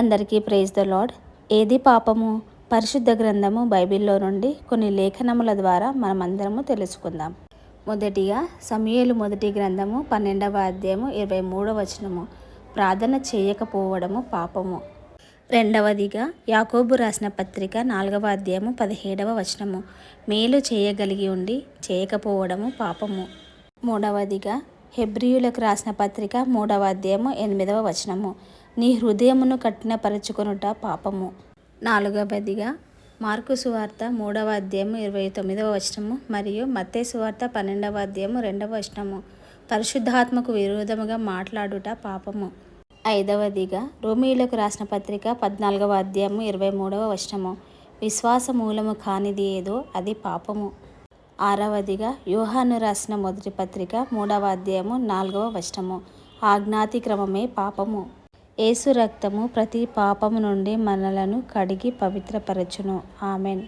అందరికీ praise the lord ఏది పాపము? పరిశుద్ధ గ్రంథము బైబిల్లో నుండి కొన్ని లేఖనముల ద్వారా మనమందరము తెలుసుకుందాం. మొదటిగా సమయలు మొదటి గ్రంథము పన్నెండవ అధ్యాయము ఇరవై మూడవ వచనము. ప్రార్థన చేయకపోవడము పాపము. రెండవదిగా యాకోబు రాసిన పత్రిక నాలుగవ అధ్యాయము పదిహేడవ వచనము. మేలు చేయగలిగి ఉండి చేయకపోవడము పాపము. మూడవదిగా హెబ్రియులకు రాసిన పత్రిక మూడవ అధ్యాయము ఎనిమిదవ వచనము. నీ హృదయమును కఠినపరచుకొనుట పాపము. నాలుగవదిగా మార్కు సువార్త మూడవ అధ్యాయము ఇరవై తొమ్మిదవ వచనము మరియు మత్తే సువార్త పన్నెండవ అధ్యాయము రెండవ వచనము. పరిశుద్ధాత్మకు విరోధముగా మాట్లాడుట పాపము. ఐదవదిగా రోమిలకు రాసిన పత్రిక పద్నాలుగవ అధ్యాయము ఇరవై మూడవ వచనము. విశ్వాస మూలము కానిది ఏదో అది పాపము. ఆరవదిగా యోహాను రాసిన మొదటి పత్రిక మూడవ అధ్యాయము నాలుగవ వచనము. ఆజ్ఞాతి క్రమమే పాపము. ఏసు రక్తము ప్రతి పాపము నుండి మనలను కడిగి పవిత్రపరచును. ఆమెన్.